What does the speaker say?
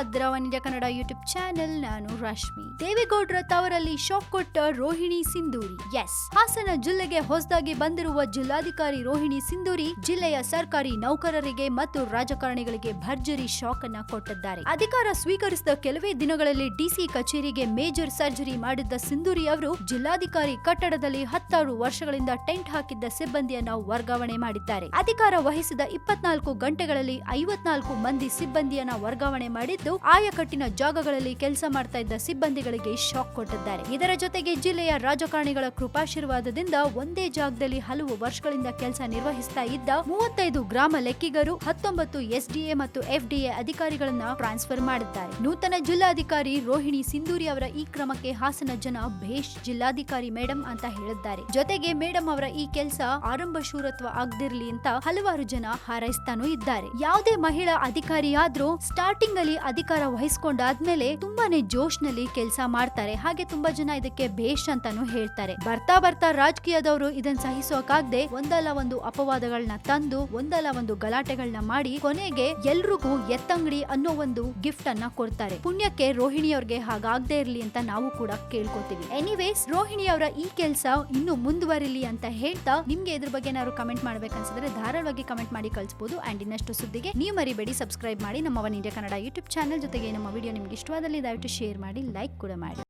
ವನಿಜ Kannada YouTube channel, ನಾನು Rashmi. ದೇವೇಗೌಡ್ರ ತವರಲ್ಲಿ shock ಕೊಟ್ಟ Rohini Sindhuri. S Hassan ಜಿಲ್ಲೆಗೆ ಹೊಸದಾಗಿ ಬಂದಿರುವ ಜಿಲ್ಲಾಧಿಕಾರಿ ರೋಹಿಣಿ ಸಿಂಧೂರಿ ಜಿಲ್ಲೆಯ ಸರ್ಕಾರಿ ನೌಕರರಿಗೆ ಮತ್ತು ರಾಜಕಾರಣಿಗಳಿಗೆ ಭರ್ಜರಿ ಶಾಕ್ ಅನ್ನ ಕೊಟ್ಟಿದ್ದಾರೆ. ಅಧಿಕಾರ ಸ್ವೀಕರಿಸಿದ ಕೆಲವೇ ದಿನಗಳಲ್ಲಿ ಡಿಸಿ ಕಚೇರಿಗೆ ಮೇಜರ್ ಸರ್ಜರಿ ಮಾಡಿದ್ದ ಸಿಂಧೂರಿ ಅವರು ಜಿಲ್ಲಾಧಿಕಾರಿ ಕಟ್ಟಡದಲ್ಲಿ ಹತ್ತಾರು ವರ್ಷಗಳಿಂದ ಟೆಂಟ್ ಹಾಕಿದ್ದ ಸಿಬ್ಬಂದಿಯನ್ನ ವರ್ಗಾವಣೆ ಮಾಡಿದ್ದಾರೆ. ಅಧಿಕಾರ ವಹಿಸಿದ ಇಪ್ಪತ್ನಾಲ್ಕು ಗಂಟೆಗಳಲ್ಲಿ ಐವತ್ನಾಲ್ಕು ಮಂದಿ ಸಿಬ್ಬಂದಿಯನ್ನ ವರ್ಗಾವಣೆ ಮಾಡಿದ್ದು ಆಯಕಟ್ಟಿನ ಜಾಗಗಳಲ್ಲಿ ಕೆಲಸ ಮಾಡ್ತಾ ಇದ್ದ ಸಿಬ್ಬಂದಿಗಳಿಗೆ ಶಾಕ್ ಕೊಟ್ಟಿದ್ದಾರೆ. ಇದರ ಜೊತೆಗೆ ಜಿಲ್ಲೆಯ ರಾಜಕಾರಣಿಗಳ ಕೃಪಾಶೀರ್ವಾದದಿಂದ ಒಂದೇ ಜಾಗದಲ್ಲಿ ಹಲವು ವರ್ಷಗಳಿಂದ ಕೆಲಸ ನಿರ್ವಹಿಸ್ತಾ ಇದ್ದ ಮೂವತ್ತೈದು ಗ್ರಾಮ ಲೆಕ್ಕಿಗರು, ಹತ್ತೊಂಬತ್ತು ಎಸ್ಡಿಎ ಮತ್ತು ಎಫ್ಡಿಎ ಅಧಿಕಾರಿಗಳನ್ನ ಟ್ರಾನ್ಸ್ಫರ್ ಮಾಡಿದ್ದಾರೆ. ನೂತನ ಜಿಲ್ಲಾಧಿಕಾರಿ ರೋಹಿಣಿ ಸಿಂಧೂರಿ ಅವರ ಈ ಕ್ರಮಕ್ಕೆ ಹಾಸನ ಜನ ಭೇಷ್ ಜಿಲ್ಲಾಧಿಕಾರಿ ಮೇಡಮ್ ಅಂತ ಹೇಳಿದ್ದಾರೆ. ಜೊತೆಗೆ ಮೇಡಮ್ ಅವರ ಈ ಕೆಲಸ ಆರಂಭ ಶೂರತ್ವ ಆಗದಿರ್ಲಿ ಅಂತ ಹಲವಾರು ಜನ ಹಾರೈಸ್ತಾನೂ ಇದ್ದಾರೆ. ಯಾವುದೇ ಮಹಿಳಾ ಅಧಿಕಾರಿಯಾದ್ರೂ ಸ್ಟಾರ್ಟಿಂಗ್ ಅಲ್ಲಿ ಅಧಿಕಾರ ವಹಿಸ್ಕೊಂಡಾದ್ಮೇಲೆ ತುಂಬಾನೇ ಜೋಶ್ನಲ್ಲಿ ಕೆಲಸ ಮಾಡ್ತಾರೆ. ಹಾಗೆ ತುಂಬಾ ಜನ ಇದಕ್ಕೆ ಬೇಷ್ ಅಂತಾನು ಹೇಳ್ತಾರೆ. ಬರ್ತಾ ಬರ್ತಾ ರಾಜಕೀಯದವರು ಇದನ್ನ ಸಹಿಸೋಕಾಗ್ದೆ ಒಂದಲ್ಲ ಒಂದು ಅಪವಾದಗಳನ್ನ ತಂದು, ಒಂದಲ್ಲ ಒಂದು ಗಲಾಟೆಗಳನ್ನ ಮಾಡಿ ಕೊನೆಗೆ ಎಲ್ರಿಗೂ ಎತ್ತಂಗಡಿ ಅನ್ನೋ ಒಂದು ಗಿಫ್ಟ್ ಅನ್ನ ಕೊಡ್ತಾರೆ. ಪುಣ್ಯಕ್ಕೆ ರೋಹಿಣಿ ಅವ್ರಿಗೆ ಹಾಗಾಗದೆ ಇರ್ಲಿ ಅಂತ ನಾವು ಕೂಡ ಕೇಳ್ಕೊತೀವಿ. ಎನಿವೇಸ್ ರೋಹಿಣಿ ಅವರ ಈ ಕೆಲಸ ಇನ್ನು ಮುಂದುವರಿಲಿ ಅಂತ ಹೇಳ್ತಾ ನಿಮ್ಗೆ ಇದ್ರ ಬಗ್ಗೆ ಏನಾದ್ರು ಕಮೆಂಟ್ ಮಾಡ್ಬೇಕನ್ಸಿದ್ರೆ ಧಾರಾಳವಾಗಿ ಕಮೆಂಟ್ ಮಾಡಿ ಕಳಿಸಬಹುದು ಅಂಡ್ ಇನ್ನಷ್ಟು ಸುದ್ದಿಗೆ ನೀವು ಮರಿಬೇಡಿ ಸಬ್ಸ್ಕ್ರೈಬ್ ಮಾಡಿ ನಮ್ಮ One India Kannada YouTube channel ಜೊತೆಗೆ ನಮ್ಮ ವಿಡಿಯೋ ನಿಮ್ಗೆ ಇಷ್ಟವಾದಲ್ಲಿ ದಯವಿಟ್ಟು ಶೇರ್ ಮಾಡಿ ಲೈಕ್ ಕೂಡ ಮಾಡಿ.